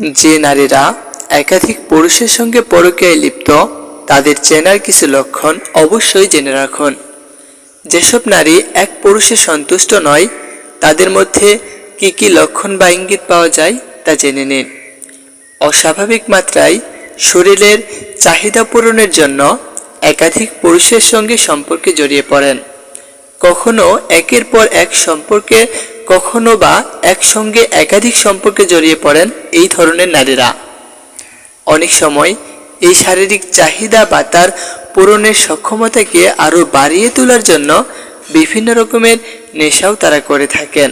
যে নারীরা একাধিক পুরুষের সঙ্গে পরকীয়ায় লিপ্ত, তাদের চেনার কিছু লক্ষণ অবশ্যই জেনে রাখুন। যেসব নারী এক পুরুষে সন্তুষ্ট নয়, তাদের মধ্যে কি কি লক্ষণ বা ইঙ্গিত পাওয়া যায় তা জেনে নিন। অস্বাভাবিক মাত্রায় শরীরের চাহিদা পূরণের জন্য একাধিক পুরুষের সঙ্গে সম্পর্কে জড়িয়ে পড়েন। কখনো একের পর এক সম্পর্কে কখনো বা একসঙ্গে একাধিক সম্পর্কে জড়িয়ে পড়েন এই ধরনের নারীরা। অনেক সময় এই শারীরিক চাহিদা বা তার পূরণের সক্ষমতাকে আরও বাড়িয়ে তোলার জন্য বিভিন্ন রকমের নেশাও তারা করে থাকেন।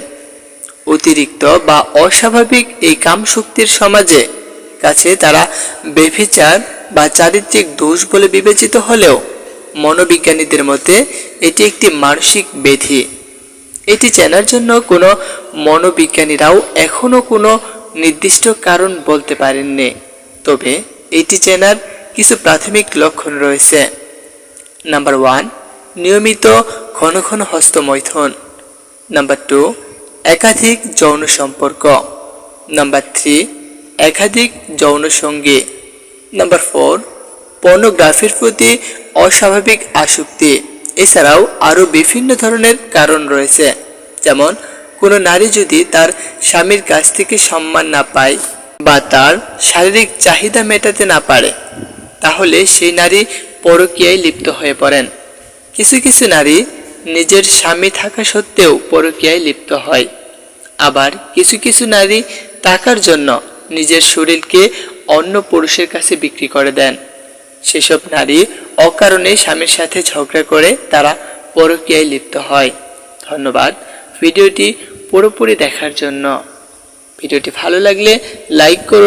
অতিরিক্ত বা অস্বাভাবিক এই কামশক্তির সমাজে কাছে তারা বেভিচার বা চারিত্রিক দোষ বলে বিবেচিত হলেও মনোবিজ্ঞানীদের মতে এটি একটি মানসিক ব্যাধি এটি চেনার জন্য কোনো মনোবিজ্ঞানীরাও এখনও কোনো নির্দিষ্ট কারণ বলতে পারেননি। তবে এটি চেনার কিছু প্রাথমিক লক্ষণ রয়েছে। নাম্বার ওয়ান, নিয়মিত ঘন ঘন হস্তমৈথুন। নাম্বার টু, একাধিক যৌন সম্পর্ক। নাম্বার থ্রি, একাধিক যৌন সঙ্গী। নাম্বার ফোর, পর্নোগ্রাফির প্রতি অস্বাভাবিক আসক্তি। এছাড়াও আরও বিভিন্ন ধরনের কারণ রয়েছে। যেমন, কোনো নারী যদি তার স্বামীর কাছ থেকে সম্মান না পায় বা তার শারীরিক চাহিদা মেটাতে না পারে, তাহলে সেই নারী পরকীয়ায় লিপ্ত হয়ে পড়েন। কিছু কিছু নারী নিজের স্বামী থাকা সত্ত্বেও পরকীয়ায় লিপ্ত হয়। আবার কিছু কিছু নারী টাকার জন্য নিজের শরীরকে অন্য পুরুষের কাছে বিক্রি করে দেন। সেসব নারী অকারণে স্বামীর সাথে ঝগড়া করে তারা পরকীয়ায় লিপ্ত হয়। ধন্যবাদ ভিডিওটি পুরোপুরি দেখার জন্য। ভিডিওটি ভালো লাগলে লাইক করুন।